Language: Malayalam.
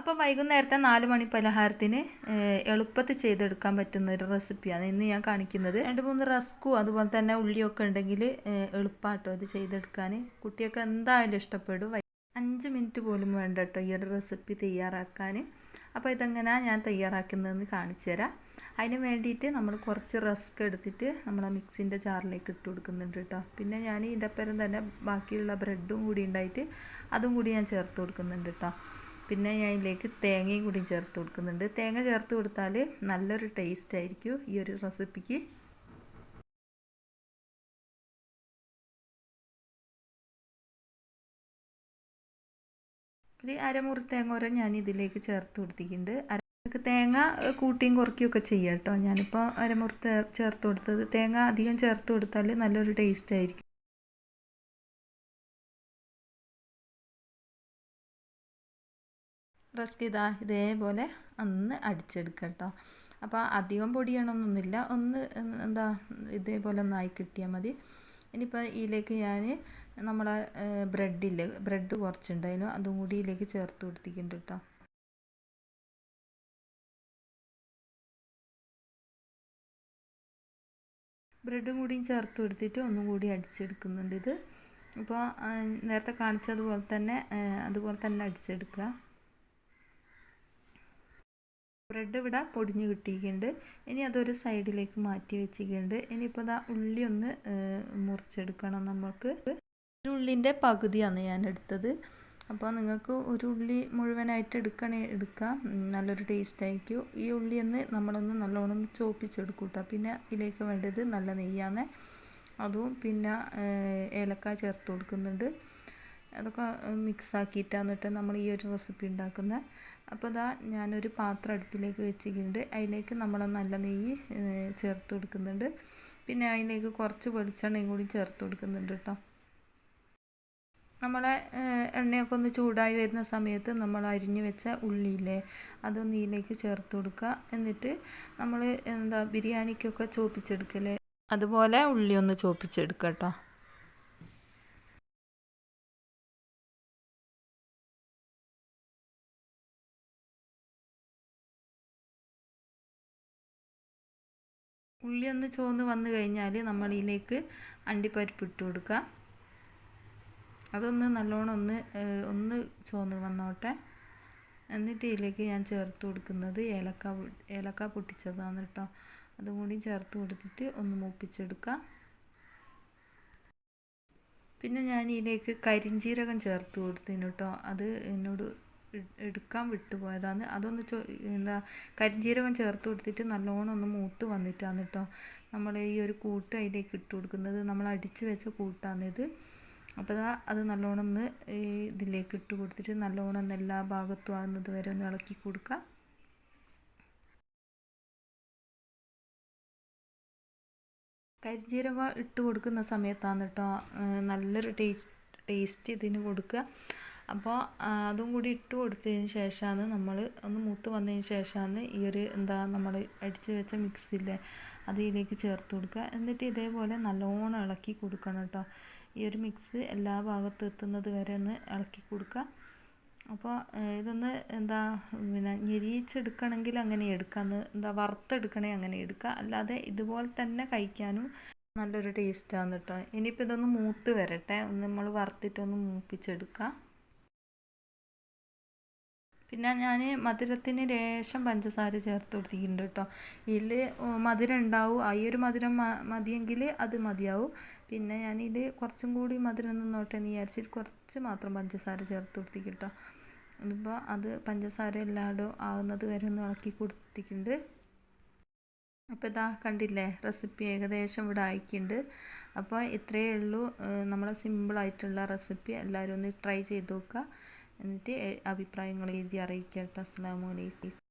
അപ്പോൾ വൈകുന്നേരത്തെ നാല് മണി പലഹാരത്തിന് എളുപ്പത്തിൽ ചെയ്തെടുക്കാൻ പറ്റുന്ന ഒരു റെസിപ്പിയാണ് ഇന്ന് ഞാൻ കാണിക്കുന്നത്. രണ്ട് മൂന്ന് റസ്കും അതുപോലെ തന്നെ ഉള്ളിയൊക്കെ ഉണ്ടെങ്കിൽ എളുപ്പമാട്ടോ അത് ചെയ്തെടുക്കാൻ. കുട്ടിയൊക്കെ എന്തായാലും ഇഷ്ടപ്പെടും. അഞ്ച് മിനിറ്റ് പോലും വേണ്ട കേട്ടോ ഈ ഒരു റെസിപ്പി തയ്യാറാക്കാൻ. അപ്പോൾ ഇതെങ്ങനെയാണ് ഞാൻ തയ്യാറാക്കുന്നതെന്ന് കാണിച്ചു തരാം. അതിന് വേണ്ടിയിട്ട് നമ്മൾ കുറച്ച് റസ്ക് എടുത്തിട്ട് നമ്മൾ ആ മിക്സിന്റെ ജാറിലേക്ക് ഇട്ട് കൊടുക്കുന്നുണ്ട് കേട്ടോ. പിന്നെ ഞാൻ ഇതിന്റെ തന്നെ ബാക്കിയുള്ള ബ്രെഡും കൂടി ഉണ്ടായിട്ട് അതും കൂടി ഞാൻ ചേർത്ത് കൊടുക്കുന്നുണ്ട് കേട്ടോ. പിന്നെ ഞാൻ ഇതിലേക്ക് തേങ്ങയും കൂടി ചേർത്ത് കൊടുക്കുന്നുണ്ട്. തേങ്ങ ചേർത്ത് കൊടുത്താൽ നല്ലൊരു ടേസ്റ്റ് ആയിരിക്കും ഈ ഒരു റെസിപ്പിക്ക് ഒരു അരമുറി തേങ്ങ ഓരോ ഞാൻ ഇതിലേക്ക് ചേർത്ത് കൊടുത്തിട്ടുണ്ട്. അരക്ക് തേങ്ങ കൂട്ടിയും കുറയ്ക്കുകയൊക്കെ ചെയ്യാം കേട്ടോ. ഞാനിപ്പോൾ അരമുറി ചേർത്ത് കൊടുത്തത് തേങ്ങ അധികം ചേർത്ത് കൊടുത്താൽ നല്ലൊരു ടേസ്റ്റ് ആയിരിക്കും. റസ്ക് ഇതാ ഇതേപോലെ ഒന്ന് അടിച്ചെടുക്കുക കേട്ടോ. അപ്പോൾ അധികം പൊടിയണമെന്നൊന്നുമില്ല ഒന്ന് എന്താ ഇതേപോലെ ഒന്നായി കിട്ടിയാൽ മതി. ഇനിയിപ്പോൾ ഇതിലേക്ക് ഞാൻ നമ്മളെ ബ്രെഡില്ലേ ബ്രെഡ് കുറച്ചുണ്ടായിരുന്നു അതും കൂടി ഇതിലേക്ക് ചേർത്ത് കൊടുത്തിട്ടുണ്ട് കേട്ടോ. ബ്രെഡും കൂടിയും ചേർത്ത് കൊടുത്തിട്ട് ഒന്നും കൂടി അടിച്ചെടുക്കുന്നുണ്ട് ഇത്. അപ്പോൾ നേരത്തെ കാണിച്ചതുപോലെ തന്നെ അതുപോലെ തന്നെ അടിച്ചെടുക്കുക. ബ്രെഡ് ഇവിടെ പൊടിഞ്ഞ് കിട്ടിയിട്ടുണ്ട്. ഇനി അതൊരു സൈഡിലേക്ക് മാറ്റി വെച്ചിട്ടുണ്ട്. ഇനിയിപ്പോൾ ഇതാ ഉള്ളി ഒന്ന് മുറിച്ചെടുക്കണം നമുക്ക് ഒരു ഉള്ളിന്റെ പകുതിയാണ് ഞാൻ എടുത്തത്. അപ്പോൾ നിങ്ങൾക്ക് ഒരു ഉള്ളി മുഴുവനായിട്ട് എടുക്കണേ എടുക്കാം. നല്ലൊരു ടേസ്റ്റ് ആയിരിക്കും. ഈ ഉള്ളി ഒന്ന് നമ്മളൊന്ന് നല്ലോണം ഒന്ന് ചോപ്പിച്ചെടുക്കും കേട്ടോ പിന്നെ ഇതിലേക്ക് വേണ്ടത് നല്ല നെയ്യാണ്. അതും പിന്നെ ഏലക്ക ചേർത്ത് കൊടുക്കുന്നുണ്ട്. അതൊക്കെ മിക്സ് ആക്കിയിട്ടാണ് കേട്ടോ നമ്മൾ ഈ ഒരു റെസിപ്പി ഉണ്ടാക്കുന്നത് അപ്പോൾ അതാ ഞാനൊരു പാത്രം അടുപ്പിലേക്ക് വെച്ചിട്ടുണ്ട്. അതിലേക്ക് നമ്മൾ നല്ല നെയ്യ് ചേർത്ത് കൊടുക്കുന്നുണ്ട്. പിന്നെ അതിലേക്ക് കുറച്ച് വെളിച്ചെണ്ണയും കൂടി ചേർത്ത് കൊടുക്കുന്നുണ്ട് കേട്ടോ നമ്മളെ എണ്ണയൊക്കെ ഒന്ന് ചൂടായി വരുന്ന സമയത്ത് നമ്മൾ അരിഞ്ഞു വെച്ച ഉള്ളിയില്ലേ അതൊന്ന് ഇതിലേക്ക് ചേർത്ത് കൊടുക്കുക എന്നിട്ട് നമ്മൾ എന്താ ബിരിയാണിക്കൊക്കെ ചോപ്പിച്ചെടുക്കല്ലേ? അതുപോലെ ഉള്ളി ഒന്ന് ചോപ്പിച്ചെടുക്കുക കേട്ടോ ഉള്ളി ഒന്ന് ചുവന്ന് വന്നു കഴിഞ്ഞാൽ നമ്മൾ ഇതിലേക്ക് അണ്ടിപ്പരിപ്പ് ഇട്ട് കൊടുക്കുക. അതൊന്ന് നല്ലോണം ഒന്ന് ഒന്ന് ചുവന്ന് വന്നോട്ടെ. എന്നിട്ട് ഇതിലേക്ക് ഞാൻ ചേർത്ത് കൊടുക്കുന്നത് ഏലക്ക ഏലക്ക പൊട്ടിച്ചതാണ് കേട്ടോ. അതും കൂടി ചേർത്ത് കൊടുത്തിട്ട് ഒന്ന് മൂപ്പിച്ചെടുക്കുക. പിന്നെ ഞാൻ ഇതിലേക്ക് കരിഞ്ചീരകം ചേർത്ത് കൊടുത്തിന് കേട്ടോ. അത് എന്നോട് എടുക്കാൻ വിട്ടുപോയതാണ്. അതൊന്ന് ചോ എന്താ കരിഞ്ചീരകം ചേർത്ത് കൊടുത്തിട്ട് നല്ലോണം ഒന്ന് മൂത്ത് വന്നിട്ടാണ് കേട്ടോ നമ്മൾ ഈ ഒരു കൂട്ട് അതിലേക്ക് ഇട്ട് കൊടുക്കുന്നത്. നമ്മൾ അടിച്ച് വെച്ച കൂട്ടാണ് ഇത്. അപ്പോൾ അത് നല്ലോണം ഒന്ന് ഇതിലേക്ക് ഇട്ട് കൊടുത്തിട്ട് നല്ലോണം ഒന്ന് എല്ലാ ഭാഗത്തും ആകുന്നത് വരെ ഒന്ന് ഇളക്കി കൊടുക്കുക കരിജീരകം ഇട്ട് കൊടുക്കുന്ന സമയത്താണ് കേട്ടോ നല്ലൊരു ടേസ്റ്റ് ടേസ്റ്റ് ഇതിന് കൊടുക്കുക അപ്പോൾ അതും കൂടി ഇട്ട് കൊടുത്തതിന് ശേഷമാണ് നമ്മൾ ഒന്ന് മൂത്ത് വന്നതിന് ശേഷമാണ് ഈ ഒരു എന്താ നമ്മൾ അടിച്ച് വെച്ച മിക്സില്ലേ അത് ഇതിലേക്ക് ചേർത്ത് കൊടുക്കുക. എന്നിട്ട് ഇതേപോലെ നല്ലോണം ഇളക്കി കൊടുക്കണം കേട്ടോ. ഈ ഒരു മിക്സ് എല്ലാ ഭാഗത്തും എത്തുന്നത് വരെ ഒന്ന് ഇളക്കി കൊടുക്കുക. അപ്പോൾ ഇതൊന്ന് എന്താ പിന്നെ ഞെരിയിച്ചെടുക്കണമെങ്കിൽ അങ്ങനെ എടുക്കാം എന്താ വറുത്തെടുക്കണേ അങ്ങനെ എടുക്കുക. അല്ലാതെ ഇതുപോലെ തന്നെ കഴിക്കാനും നല്ലൊരു ടേസ്റ്റാണ് കേട്ടോ. ഇനിയിപ്പോൾ ഇതൊന്ന് മൂത്ത് വരട്ടെ. ഒന്ന് നമ്മൾ വറുത്തിട്ടൊന്ന് മൂപ്പിച്ചെടുക്കാം പിന്നെ ഞാൻ മധുരത്തിന് ലേശം പഞ്ചസാര ചേർത്ത് കൊടുത്തിട്ടുണ്ട് കേട്ടോ. ഇതിൽ മധുരം ഉണ്ടാവും. ഈ ഒരു മധുരം മതിയെങ്കിൽ അത് മതിയാവും. പിന്നെ ഞാനിത് കുറച്ചും കൂടി മധുരം നിന്നോട്ടെ എന്ന് വിചാരിച്ചിട്ട് കുറച്ച് മാത്രം പഞ്ചസാര ചേർത്ത് കൊടുത്തിട്ടോ ഇപ്പോൾ അത് പഞ്ചസാര എല്ലായിടും ആവുന്നത് വരെ ഒന്ന് ഇളക്കി കൊടുത്തിട്ടുണ്ട്. അപ്പോൾ ഇതാ കണ്ടില്ലേ റെസിപ്പി ഏകദേശം ഇവിടെ ആയിക്കുണ്ട് അപ്പോൾ ഇത്രയേ ഉള്ളൂ. നമ്മളെ സിമ്പിളായിട്ടുള്ള റെസിപ്പി. എല്ലാവരും ഒന്ന് ട്രൈ ചെയ്ത് നോക്കുക. എന്നിട്ട് അഭിപ്രായങ്ങൾ എഴുതി അറിയിക്കട്ടെ. അസ്സാം വലൈക്കും